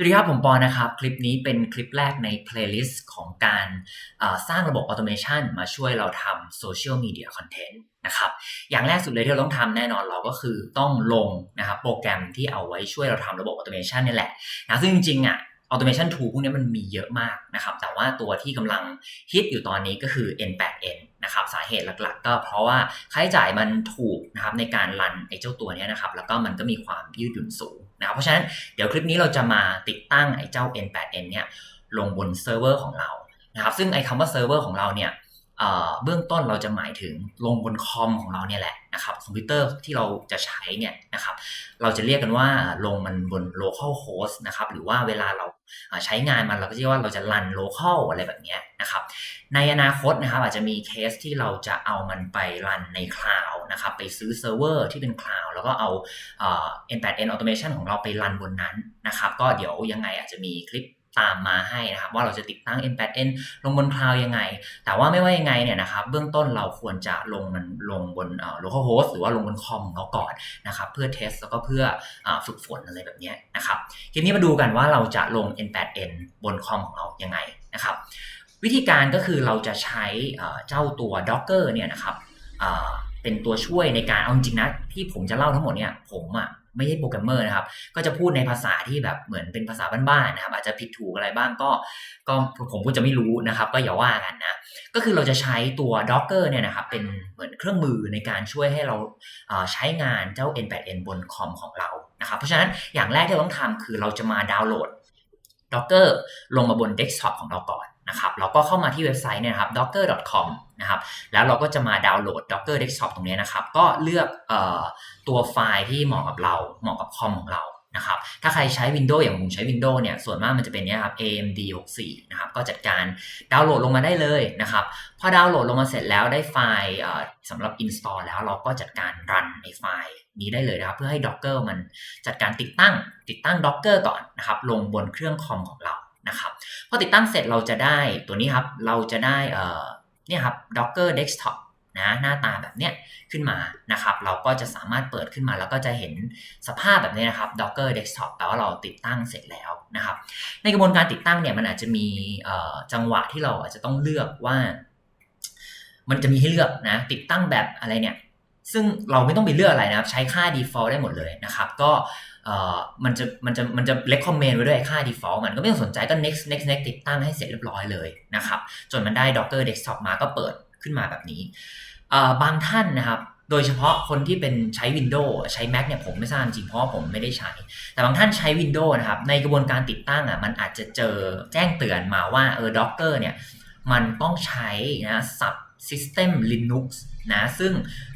สวัสดีครับ ผมปอนะครับ คลิปนี้เป็นคลิปแรกในเพลย์ลิสต์ของการสร้างระบบออโตเมชันมาช่วยเราทำโซเชียลมีเดียคอนเทนต์นะครับอย่างแรกสุดเลยที่เราต้องทำแน่นอนเราก็คือต้องลงนะครับโปรแกรมที่เอาไว้ช่วยเราทำระบบออโตเมชันนี่แหละนะซึ่งจริงๆอะออโตเมชัน tool พวกนี้มันมีเยอะมากนะครับ แต่ว่าตัวที่กำลังฮิตอยู่ตอนนี้ก็คือ N8N นะครับ สาเหตุหลักๆ ก็เพราะว่าค่าใช้จ่ายมันถูกนะครับในการรันไอ้เจ้าตัวนี้นะครับ แล้วก็มันก็มีความยืดหยุ่นสูง นะครับเพราะฉะนั้นเดี๋ยวคลิปนี้เราจะมาติดตั้งไอ้เจ้า N8N เนี่ยลงบนเซิร์ฟเวอร์ของเรานะครับซึ่งไอ้คำว่าเซิร์ฟเวอร์ของเราเนี่ย เบื้องต้นเราจะหมายถึงลงบนคอมของเราเนี่ยแหละนะครับคอมพิวเตอร์ที่เราจะใช้เนี่ยนะครับเราจะเรียกกันว่าลงมันบน local host นะครับหรือว่าเวลาเราใช้งานมันเราก็เรียกว่าเราจะรัน local อะไรแบบนี้นะครับในอนาคตนะครับอาจจะมีเคสที่เราจะเอามันไปรันในคลาวด์นะครับไปซื้อเซิร์ฟเวอร์ที่เป็นคลาวด์แล้วก็เอา N8N automation ของเราไปรันบนนั้นนะครับก็เดี๋ยวยังไงอาจจะมีคลิป ตามมาให้นะครับว่าเราจะติดตั้ง N8N ลงบนคลาวยังไง แต่ว่าไม่ว่ายังไงเนี่ยนะครับเบื้องต้นเราควรจะลงมันลงบน local host หรือว่าลงบนคอมของเราก่อนนะครับเพื่อเทสแล้วก็เพื่อฝึกฝนอะไรแบบนี้นะครับทีนี้มาดูกันว่าเราจะลง N8N บนคอมของเรายังไงนะครับวิธีการก็คือเราจะใช้เจ้าตัว Docker เนี่ยนะครับเป็นตัวช่วยในการเอาจริงนะที่ผมจะเล่าทั้งหมดเนี่ยผมอะ ไม่ใช่โปรแกรมเมอร์นะครับ ก็จะพูดในภาษาที่แบบเหมือนเป็นภาษาบ้านๆนะครับ อาจจะผิดถูกอะไรบ้างก็ ก็ผมก็จะไม่รู้นะครับ ก็อย่าว่ากันนะ ก็คือเราจะใช้ตัว Docker เนี่ยนะครับ เป็นเหมือนเครื่องมือในการช่วยให้เราใช้งานเจ้า N8N บนคอมของเรานะครับ เพราะฉะนั้นอย่างแรกที่เราต้องทำคือเราจะมาดาวน์โหลด Docker ลงมาบนเดสก์ท็อปของเราก่อน นะครับเราก็เข้ามาที่เว็บไซต์เนี่ยนะครับ docker.com นะครับแล้วเราก็จะมาดาวน์โหลด Docker Desktop ตรงนี้นะครับ ก็เลือกออตัวไฟล์ที่เหมาะกับเราเหมาะกับคอมของเรานะครับถ้าใครใช้ Windows อย่างผมใช้ Windows เนี่ยส่วนมากมันจะเป็นเนี้ยครับ AMD 64นะครับก็จัดการดาวน์โหลดลงมาได้เลยนะครับพอดาวน์โหลดลงมาเสร็จแล้วได้ไฟล์สำหรับ install แล้วเราก็จัดการรันไอไฟล์นี้ได้เลยนะครับ เพื่อให้ Docker มันจัดการติดตั้ง ติดตั้ง Docker ก่อนนะครับลงบนเครื่องคอมของเรา นะครับพอติดตั้งเสร็จเราจะได้ตัวนี้ครับ เราจะได้เนี่ยครับ Docker Desktop นะหน้าตาแบบเนี้ยขึ้นมานะครับ เราก็จะสามารถเปิดขึ้นมาแล้วก็จะเห็นสภาพแบบนี้นะครับ Docker Desktop แปลว่าเราติดตั้งเสร็จแล้วนะครับ ในกระบวนการติดตั้งเนี่ยมันอาจจะมีจังหวะที่เราอาจจะต้องเลือกว่า มันจะมีให้เลือกนะ ติดตั้งแบบอะไรเนี่ยซึ่งเราไม่ต้องไปเลือกอะไรนะครับ ใช้ค่า default ได้หมดเลยนะครับ ก็ มันจะมันจะมันจะ recommend ไว้ด้วยค่า default มันก็ไม่ต้องสนใจก็ next next next ติดตั้งให้เสร็จเรียบร้อยเลยนะครับจนมันได้ Docker Desktop มาก็เปิดขึ้นมาแบบนี้บางท่านนะครับโดยเฉพาะคนที่เป็นใช้ Windows ใช้ Mac เนี่ยผมไม่ทราบจริงเพราะผมไม่ได้ใช้ แต่บางท่านใช้ Windows นะครับ ในกระบวนการติดตั้งอะมันอาจจะเจอแจ้งเตือนมาว่าเออ Docker เนี่ยมันต้องใช้นะ sub system Linux นะซึ่ง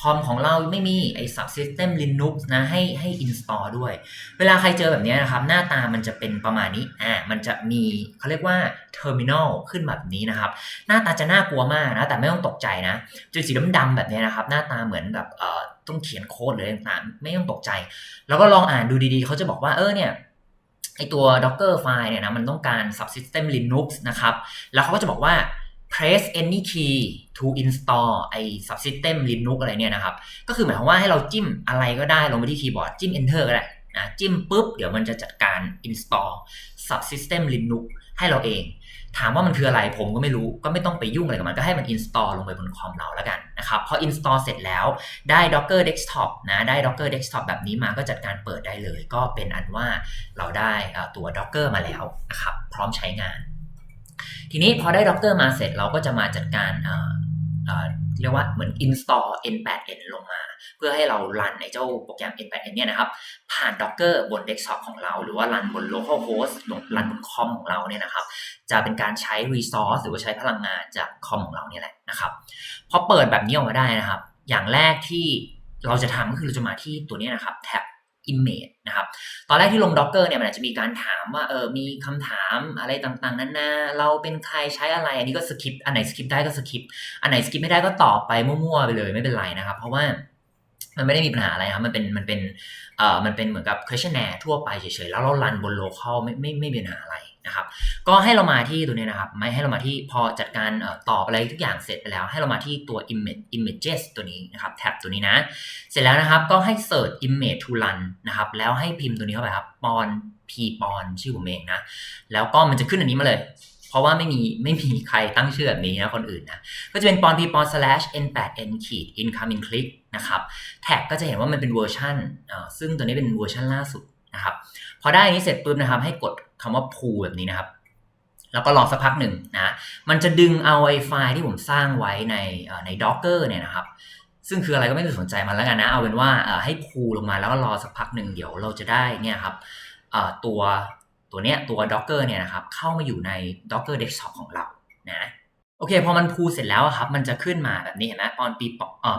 คอมของเราไม่มีไอ้ subsystem Linux นะให้ให้ install ด้วย เวลาใครเจอแบบนี้นะครับ หน้าตามันจะเป็นประมาณนี้อ่ามันจะมีเขาเรียกว่า terminal ขึ้นแบบนี้นะครับ หน้าตาจะน่ากลัวมากนะ แต่ไม่ต้องตกใจนะ จุดสีดำๆแบบนี้นะครับ หน้าตาเหมือนแบบเอ่อต้องเขียนโค้ดเลยต่างๆไม่ต้องตกใจ แล้วก็ลองอ่านดูดีๆ เขาจะบอกว่าเออเนี่ยไอตัว docker ไฟล์เนี่ยนะมันต้องการ subsystem Linux นะครับ แล้วเขาก็จะบอกว่า press any key to install ไอ้ subsystem Linux อะไรเนี่ยนะครับ ก็คือหมายความว่าให้เราจิ้มอะไรก็ได้ลงไปที่คีย์บอร์ด จิ้ม enter ก็ได้นะจิ้มปุ๊บ เดี๋ยวมันจะจัดการ install subsystem Linux ให้เราเอง ถามว่ามันคืออะไรผมก็ไม่รู้ ก็ไม่ต้องไปยุ่งอะไรกับมัน ก็ให้มัน install ลงไปบนคอมเราแล้วกันนะครับพอ install เสร็จแล้วได้ docker desktop นะได้ docker desktop แบบนี้มาก็จัดการเปิดได้เลย ก็เป็นอันว่าเราได้ตัว docker มาแล้วนะครับพร้อมใช้งาน ทีนี้พอได้ Docker มาเสร็จเราก็จะมาจัดการเรียกว่าเหมือน install n8n ลงมา เพื่อให้เรารันในเจ้าโปรแกรม n8n เนี่ยนะครับ ผ่าน Docker บน desktop ของเรา หรือว่ารันบน local host รันบนคอมของเราเนี่ยนะครับ จะเป็นการใช้ resource หรือว่าใช้พลังงานจากคอมของเราเนี่ยแหละนะครับ พอเปิดแบบนี้ออกมาได้นะครับ อย่างแรกที่เราจะทำก็คือเราจะมาที่ตัวนี้นะครับแท็บ image นะครับ ตอนแรกที่ลง Docker เนี่ยมันอาจจะมีการถามว่าเออมีคำถามอะไรต่างๆนั้นนาเราเป็นใครใช้อะไรอันนี้ก็สคริปอันไหนสคริปได้ก็สคริปอันไหนสคริปไม่ได้ก็ตอบไปมั่วๆไปเลยไม่เป็นไรนะครับ เพราะว่ามันไม่ได้มีปัญหาอะไรครับ มันเป็น มันเป็น เอ่อ มันเป็นเหมือนกับ questionnaire ทั่วไปเฉยๆ แล้วเรารันบน local ไม่ไม่ไม่มีปัญหาอะไร นะครับ ก็ให้เรามาที่ตัวนี้นะครับ ไม่ให้เรามาที่พอจัดการตอบอะไรทุกอย่างเสร็จไปแล้ว ให้เรามาที่ตัว image images ตัวนี้นะครับแท็บตัวนี้นะ เสร็จแล้วนะครับก็ให้ search image to run นะครับแล้วให้พิมพ์ตัวนี้เข้าไปครับ pon p ปอนชื่อผมเองนะ แล้วก็มันจะขึ้นอันนี้มาเลย เพราะว่าไม่มีไม่มีใครตั้งชื่อแบบนี้นะคนอื่นนะ ก็จะเป็นปอน p ปอน slash n8n ขีด incoming click นะครับแท็กก็จะเห็นว่ามันเป็นเวอร์ชันซึ่งตัวนี้เป็นเวอร์ชันล่าสุดนะครับ พอได้อันนี้เสร็จปุ๊บนะครับให้กด คำว่า pull แบบนี้นะครับ แล้วก็รอสักพักหนึ่งนะ มันจะดึงเอาไอ้ไฟล์ที่ผมสร้างไว้ในใน Docker เนี่ยนะครับ ซึ่งคืออะไรก็ไม่ต้องสนใจมันแล้วกันนะ เอาเป็นว่าให้พูลงมาแล้วก็รอสักพักหนึ่งเดี๋ยวเราจะได้เนี่ยครับตัวตัวเนี้ยตัว Docker เนี่ยนะครับเข้ามาอยู่ใน Docker Desktop ของเรานะโอเค พอมันพูเสร็จแล้วครับมันจะขึ้นมาแบบนี้เห็นไหมปอนปี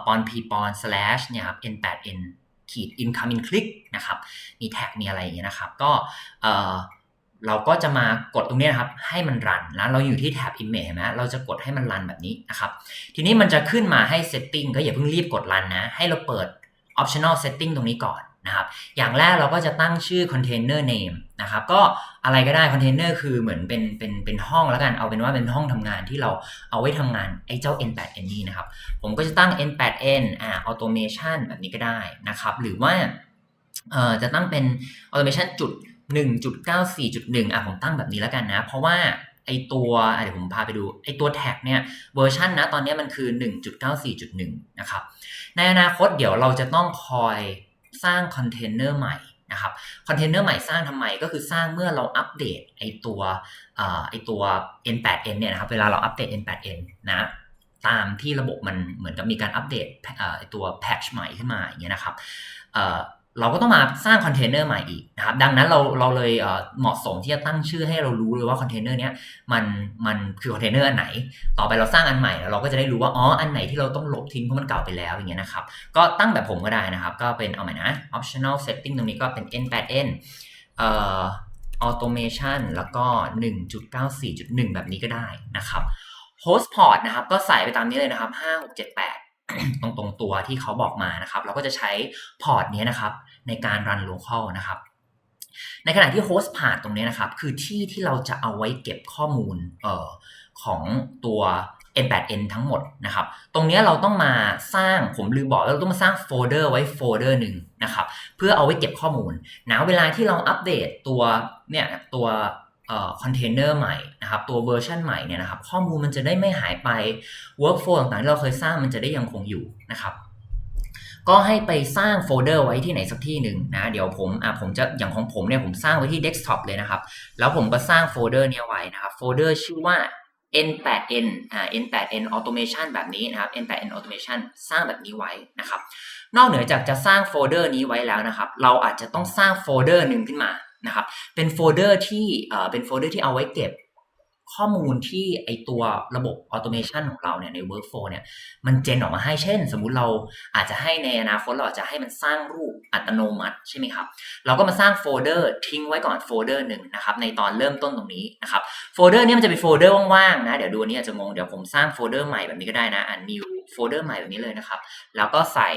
ปอนพีปอน slash เนี่ยครับ n8n ขีด incoming click นะครับ มีแท็กมีอะไรอย่างเงี้ยนะครับ ก็เเราก็จะมากดตรงนี้นะครับ ให้มันรันแล้วเราอยู่ที่แท็บ image เห็นไหมเราจะกดให้มันรันแบบนี้นะครับ ทีนี้มันจะขึ้นมาให้ setting ก็อย่าเพิ่งรีบกดรันนะ ให้เราเปิด optional setting ตรงนี้ก่อนนะครับ อย่างแรกเราก็จะตั้งชื่อ container name นะครับ ก็อะไรก็ได้ container คือเหมือนเป็นเป็นเป็นห้องแล้วกัน เอาเป็นว่าเป็นห้องทำงานที่เราเอาไว้ทำงานไอ้เจ้า n8n นี้นะครับ ผมก็จะตั้ง n8n อ่า automation แบบนี้ก็ได้นะครับ หรือว่าเอ่อจะตั้งเป็น automation จุด 1.94.1 อะผมตั้งแบบนี้แล้วกันนะ เพราะว่าไอตัวเดี๋ยวผมพาไปดูไอตัวแท็กเนี่ยเวอร์ชันนะตอนนี้มันคือ 1.94.1 นะครับ ในอนาคตเดี๋ยวเราจะต้องคอยสร้างคอนเทนเนอร์ใหม่นะครับคอนเทนเนอร์ใหม่สร้างทำไมก็คือสร้างเมื่อเราอัปเดตไอตัวไอตัว n8n เนี่ยนะครับเวลาเราอัปเดต n8n นะตามที่ระบบมันเหมือนกับมีการอัปเดตไอตัวแพทช์ใหม่ขึ้นมาอย่างเงี้ยนะครับ เราก็ต้องมาสร้างคอนเทนเนอร์ใหม่อีกนะครับ ดังนั้นเราเราเลยเหมาะสมที่จะตั้งชื่อให้เรารู้เลยว่าคอนเทนเนอร์เนี้ยมันมันคือคอนเทนเนอร์อันไหน ต่อไปเราสร้างอันใหม่แล้วเราก็จะได้รู้ว่าอ๋ออันไหนที่เราต้องลบทิ้งเพราะมันเก่าไปแล้วอย่างเงี้ยนะครับ ก็ตั้งแบบผมก็ได้นะครับ ก็เป็นเอาใหม่นะ optional setting ตรงนี้ก็เป็น n8n เอ่อ automation แล้วก็ 1.94.1 แบบนี้ก็ได้นะครับ host port นะครับ ก็ใส่ไปตามนี้เลยนะครับ 5678 ตรงตรงตัวที่เขาบอกมานะครับ เราก็จะใช้พอร์ตนี้นะครับ ในการรัน local นะครับ ในขณะที่ host path ตรงนี้นะครับ คือที่ที่เราจะเอาไว้เก็บข้อมูลเอ่อของตัว n8n ทั้งหมดนะครับ ตรงนี้เราต้องมาสร้างผมลืมบอกเราต้องมาสร้างโฟลเดอร์ไว้โฟลเดอร์หนึ่งนะครับ เพื่อเอาไว้เก็บข้อมูลนะเวลาที่เราอัปเดตตัวเนี่ยตัว คอนเทนเนอร์ใหม่นะครับตัวเวอร์ชันใหม่เนี่ยนะครับข้อมูลมันจะได้ไม่หายไป workflow ต่างๆที่เราเคยสร้างมันจะได้ยังคงอยู่นะครับก็ให้ไปสร้างโฟลเดอร์ไว้ที่ไหนสักที่หนึ่งนะเดี๋ยวผมอะผมจะอย่างของผมเนี่ยผมสร้างไว้ที่เดสก์ท็อปเลยนะครับ แล้วผมก็สร้างโฟลเดอร์เนี้ไว้นะครับโฟลเดอร์ชื่อว่า n8n อ่า n8n automation แบบนี้นะครับ n8n automation สร้างแบบนี้ไว้นะครับ นอกเหนือจากจะสร้างโฟลเดอร์นี้ไว้แล้วนะครับ เราอาจจะต้องสร้างโฟลเดอร์หนึ่งขึ้นมา นะครับ เป็นโฟลเดอร์ที่เป็นโฟลเดอร์ที่เอาไว้เก็บข้อมูลที่ไอตัวระบบออโตเมชันของเราเนี่ยใน workflow เนี่ยมันเจนออกมาให้เช่น สมมุติเราอาจจะให้ในอนาคตเราอาจจะให้มันสร้างรูปอัตโนมัติใช่ไหมครับ เราก็มาสร้างโฟลเดอร์ทิ้งไว้ก่อนโฟลเดอร์หนึ่งนะครับในตอนเริ่มต้นตรงนี้นะครับโฟลเดอร์นี้มันจะเป็นโฟลเดอร์ว่างๆนะเดี๋ยวดูนี้อาจจะงงเดี๋ยวผมสร้างโฟลเดอร์ใหม่แบบนี้ก็ได้นะอัน new โฟลเดอร์ใหม่แบบนี้เลยนะครับแล้วก็ใส่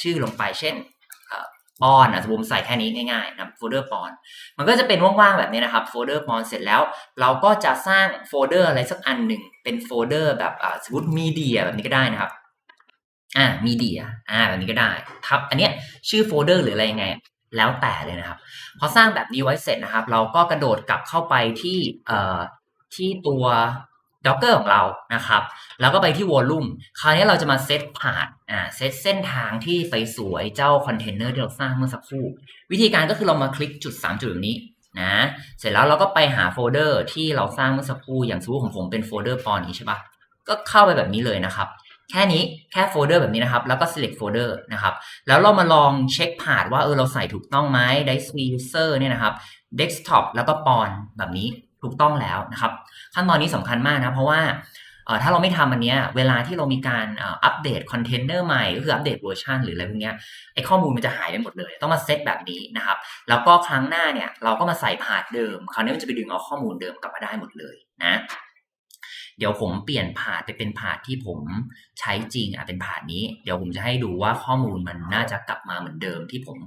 ชื่อลงไปเช่น ปอนอะสมมติใส่แค่นี้ง่ายๆนะโฟลเดอร์ปอนมันก็จะเป็นว่างๆแบบนี้นะครับโฟลเดอร์ปอนเสร็จแล้ว เราก็จะสร้างโฟลเดอร์อะไรสักอันหนึ่งเป็นโฟลเดอร์แบบอ่าสมมติมีเดียแบบนี้ก็ได้นะครับอ่ามีเดียอ่าแบบนี้ก็ได้ครับอันเนี้ยชื่อโฟลเดอร์หรืออะไรยังไง แล้วแต่เลยนะครับ พอสร้างแบบนี้ไว้เสร็จนะครับ เราก็กระโดดกลับเข้าไปที่เอ่อที่ตัว Docker ของเรานะครับ แล้วก็ไปที่ Volume คราวนี้เราจะมาเซตผ่านอ่าเซตเส้นทางที่ไปสวยเจ้าคอนเทนเนอร์ที่เราสร้างเมื่อสักครู่ วิธีการก็คือเรามาคลิกจุด 3 จุดแบบนี้นะเสร็จแล้วเราก็ไปหาโฟลเดอร์ที่เราสร้างเมื่อสักครู่อย่างสมมติของผมเป็นโฟลเดอร์ปอนนี้ใช่ปะก็เข้าไปแบบนี้เลยนะครับ แค่นี้แค่โฟลเดอร์แบบนี้นะครับ แล้วก็ select folder นะครับ แล้วเรามาลองเช็คผ่านว่าเออเราใส่ถูกต้องไหม dice user เนี่ยนะครับ desktop แล้วก็ปอนแบบนี้ ถูกต้องแล้วนะครับ ขั้นตอนนี้สำคัญมากนะ เพราะว่าถ้าเราไม่ทำอันเนี้ยเวลาที่เรามีการอัปเดตคอนเทนเนอร์ใหม่ก็คืออัปเดตเวอร์ชันหรืออะไรพวกเนี้ยไอข้อมูลมันจะหายไปหมดเลย ต้องมาเซตแบบนี้นะครับ แล้วก็ครั้งหน้าเนี่ยเราก็มาใส่พาดเดิม คราวนี้มันจะไปดึงเอาข้อมูลเดิมกลับมาได้หมดเลยนะ เดี๋ยวผมเปลี่ยนพาดไปเป็นพาดที่ผมใช้จริงอะเป็นพาดนี้ เดี๋ยวผมจะให้ดูว่าข้อมูลมันน่าจะกลับมาเหมือนเดิมที่ผม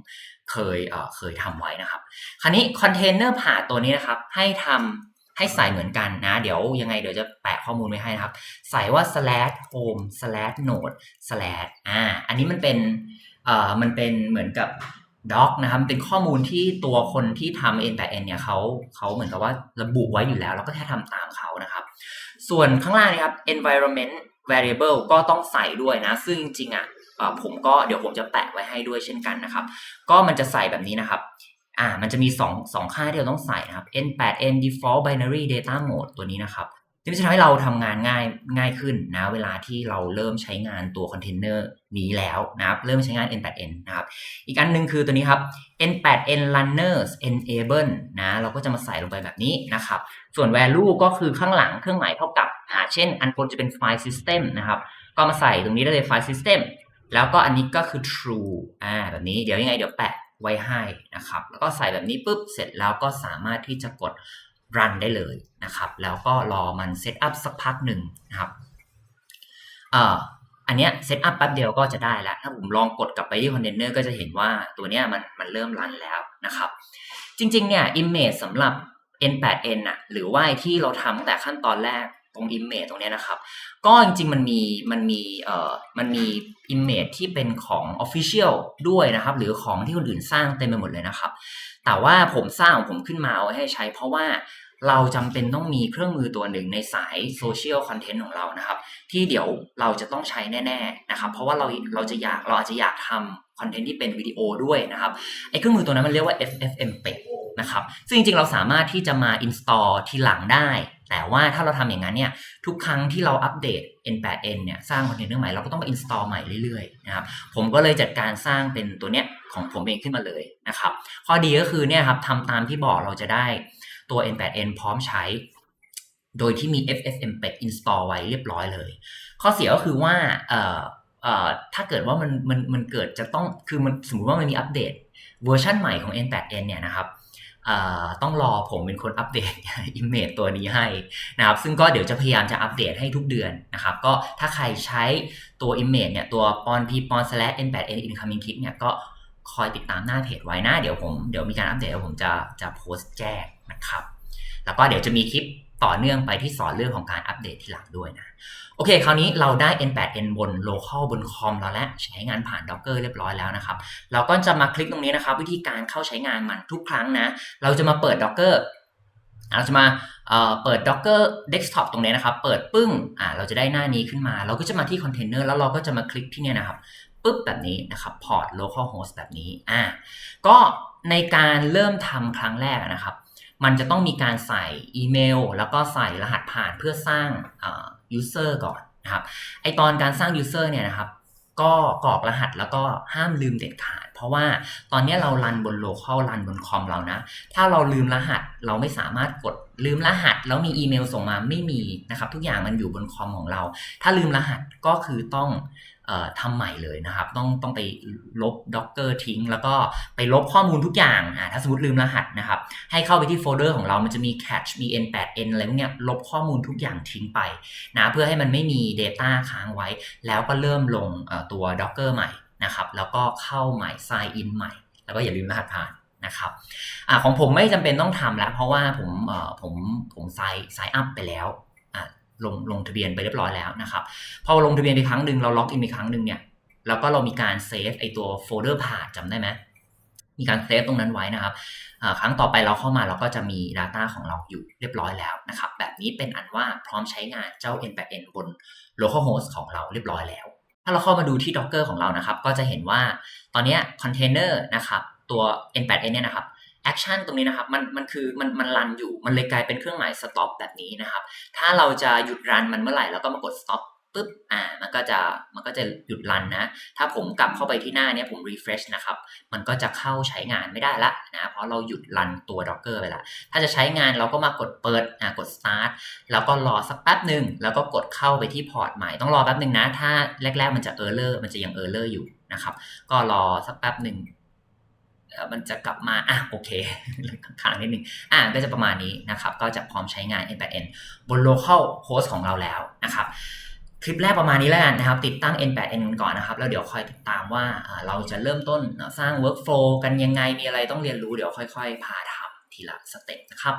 เคยเอ่อเคยทำไว้นะครับ คราวนี้คอนเทนเนอร์พาดตัวนี้นะครับ ให้ทำให้ใส่เหมือนกันนะ เดี๋ยวยังไงเดี๋ยวจะแปะข้อมูลไว้ให้นะครับ ใส่ว่า slash home slash node slash อ่าอันนี้มันเป็นเอ่อมันเป็นเหมือนกับ doc นะครับเป็นข้อมูลที่ตัวคนที่ทำ N8N เนี่ยเขาเขาเหมือนกับว่าระบุไว้อยู่แล้ว แล้วก็แค่ทำตามเขานะครับ ส่วนข้างล่างนะครับ environment variable ก็ต้องใส่ด้วยนะ ซึ่งจริงๆอะผมก็เดี๋ยวผมจะแปะไว้ให้ด้วยเช่นกันนะครับ ก็มันจะใส่แบบนี้นะครับอ่ามันจะมี2 2ค่าที่เราต้องใส่นะครับ n8n default binary data mode ตัวนี้นะครับ ที่จะทำให้เราทำงานง่ายง่ายขึ้นนะเวลาที่เราเริ่มใช้งานตัวคอนเทนเนอร์นี้แล้วนะครับเริ่มใช้งาน n8n นะครับอีกอันหนึ่งคือตัวนี้ครับ n8n runners enable นะเราก็จะมาใส่ลงไปแบบนี้นะครับส่วน value ก็คือข้างหลังเครื่องหมายเท่ากับอ่าเช่น อันบนจะเป็น file system นะครับก็มาใส่ตรงนี้ได้เลย file system แล้วก็อันนี้ก็คือ true อ่าแบบนี้เดี๋ยวยังไงเดี๋ยวแปะไว้ให้นะครับแล้วก็ใส่แบบนี้ปุ๊บเสร็จแล้วก็สามารถที่จะกด รันได้เลยนะครับ แล้วก็รอมันเซตอัพสักพักหนึ่งนะครับเอ่ออันเนี้ยเซตอัพแป๊บเดียวก็จะได้แล้ว ถ้าผมลองกดกลับไปที่คอนเทนเนอร์ก็จะเห็นว่าตัวเนี้ยมันมันเริ่มรันแล้วนะครับ จริงๆเนี่ย image สำหรับ n8n อะหรือว่าที่เราทำแต่ขั้นตอนแรก รง image ตรงนี้นะครับ ก็จริงๆมันมีมันมีเอ่อมันมี image ที่เป็นของ official ด้วยนะครับ หรือของที่คนอื่นสร้างเต็มไปหมดเลยนะครับ แต่ว่าผมสร้างของผมขึ้นมาเอาไว้ให้ใช้ เพราะว่าเราจำเป็นต้องมีเครื่องมือตัวหนึ่งในสายโซเชียลคอนเทนต์ของเรานะครับ ที่เดี๋ยวเราจะต้องใช้แน่ ๆนะครับ เพราะว่าเราเราจะอยากเราอาจจะอยากทำคอนเทนต์ที่เป็นวิดีโอด้วยนะครับไอ้เครื่องมือตัวนั้นมันเรียกว่า FFmpeg นะครับซึ่งจริงๆเราสามารถที่จะมา install ทีหลังได้ แต่ว่าถ้าเราทำอย่างนั้นเนี่ยทุกครั้งที่เราอัปเดต n8n เนี่ยสร้างคอนเทนเนอร์ใหม่เราก็ต้องมา install ใหม่เรื่อยๆนะครับผมก็เลยจัดการสร้างเป็นตัวเนี้ยของผมเองขึ้นมาเลยนะครับข้อดีก็คือเนี่ยครับทำตามที่บอกเราจะได้ตัว n8n พร้อมใช้ โดยที่มี ffmpeg install ไว้เรียบร้อยเลย ข้อเสียก็คือว่าเอ่อเอ่อถ้าเกิดว่ามันมันมันเกิดจะต้องคือมันสมมติว่ามันมีอัปเดตเวอร์ชันใหม่ของ n8n เนี่ยนะครับ ต้องรอผมเป็นคนอัปเดตอิมเมจตัวนี้ให้นะครับ ซึ่งก็เดี๋ยวจะพยายามจะอัปเดตให้ทุกเดือนนะครับ ก็ถ้าใครใช้ตัว image เนี่ย ตัว pon p pon slash n8n incoming clip เนี่ย ก็คอยติดตามหน้าเพจไว้นะ เดี๋ยวผม เดี๋ยวมีการอัปเดตแล้วผมจะจะโพสต์แจ้งนะครับ แล้วก็เดี๋ยวจะมีคลิป ต่อเนื่องไปที่สอนเรื่องของการอัปเดตทีหลังด้วยนะ โอเค คราวนี้เราได้ n8n บน local บนคอมเราแล้วใช้งานผ่าน docker เรียบร้อยแล้วนะครับ เราก็จะมาคลิกตรงนี้นะครับ วิธีการเข้าใช้งานมันทุกครั้งนะ เราจะมาเปิด docker เราจะมาเอ่อเปิด docker desktop ตรงนี้นะครับ เปิดปึ้งอ่าเราจะได้หน้านี้ขึ้นมา เราก็จะมาที่ container แล้วเราก็จะมาคลิกที่เนี่ยนะครับปึ๊บแบบนี้นะครับ port local host แบบนี้อ่าก็ในการเริ่มทำครั้งแรกนะครับ มันจะต้องมีการใส่อีเมล แล้วก็ใส่รหัสผ่านเพื่อสร้างเอ่อ user ก่อนนะครับ ไอตอนการสร้าง user เนี่ยนะครับ ก็กรอกรหัสแล้วก็ห้ามลืมเด็ดขาด เพราะว่าตอนนี้เรารันบน local รันบนคอมเรานะ ถ้าเราลืมรหัสเราไม่สามารถกดลืมรหัสแล้วมีอีเมลส่งมาไม่มีนะครับ ทุกอย่างมันอยู่บนคอมของเรา ถ้าลืมรหัสก็คือต้อง ทำใหม่เลยนะครับ ต้องต้องไปลบ docker ทิ้ง แล้วก็ไปลบข้อมูลทุกอย่างอ่าถ้าสมมติลืมรหัสนะครับ ให้เข้าไปที่โฟลเดอร์ของเรามันจะมี catch มี n8n อะไรพวกเนี้ยลบข้อมูลทุกอย่างทิ้งไปนะเพื่อให้มันไม่มี data ค้างไว้ แล้วก็เริ่มลงเอ่อตัว docker ใหม่นะครับ แล้วก็เข้าใหม่ sign in ใหม่ แล้วก็อย่าลืมรหัสผ่านนะครับอ่าของผมไม่จำเป็นต้องทำแล้ว เพราะว่าผมเอ่อผมผมไซไซอัพไปแล้วอ่า ลงลงทะเบียนไปเรียบร้อยแล้วนะครับพอลงทะเบียนไปครั้งหนึ่งเราล็อกอินไปครั้งหนึ่งเนี่ยแล้วก็เรามีการเซฟไอตัวโฟลเดอร์ผ่านจำได้ไหมมีการเซฟตรงนั้นไว้นะครับครั้งต่อไปเราเข้ามาเราก็จะมี Data ของเราอยู่เรียบร้อยแล้วนะครับ แบบนี้เป็นอันว่าพร้อมใช้งานเจ้า n8n บน localhost ของเราเรียบร้อยแล้ว ถ้าเราเข้ามาดูที่ Docker ของเรานะครับ ก็จะเห็นว่าตอนนี้คอนเทนเนอร์นะครับตัว n8n เนี่ยนะครับ แอคชั่นตรงนี้นะครับมันมันคือมันมันรันอยู่มันเลยกลายเป็นเครื่องหมาย stop แบบนี้นะครับ ถ้าเราจะหยุดรันมันเมื่อไหร่เราก็มากด stop ปุ๊บอ่ามันก็จะมันก็จะหยุดรันนะ ถ้าผมกลับเข้าไปที่หน้าเนี้ยผม refresh นะครับ มันก็จะเข้าใช้งานไม่ได้ละนะเพราะเราหยุดรันตัว docker ไปละถ้าจะใช้งานเราก็มากดเปิดอ่ากด start แล้วก็รอสักแป๊บหนึ่งแล้วก็กดเข้าไปที่พอร์ตใหม่ต้องรอแป๊บหนึ่งนะ ถ้าแรก ๆ มันจะ error มันจะยัง error อยู่นะครับ ก็รอสักแป๊บหนึ่ง มันจะกลับมาอะโอเคค้างนิดนึงอะก็จะประมาณนี้นะครับ ก็จะพร้อมใช้งาน n8n บน local host ของเราแล้วนะครับ คลิปแรกประมาณนี้แล้วกันนะครับ ติดตั้ง n8n ก่อนนะครับ แล้วเดี๋ยวคอยติดตามว่าอ่าเราจะเริ่มต้นสร้าง workflow กันยังไงมีอะไรต้องเรียนรู้เดี๋ยวค่อย ๆ พาทำทีละสเต็ปนะครับ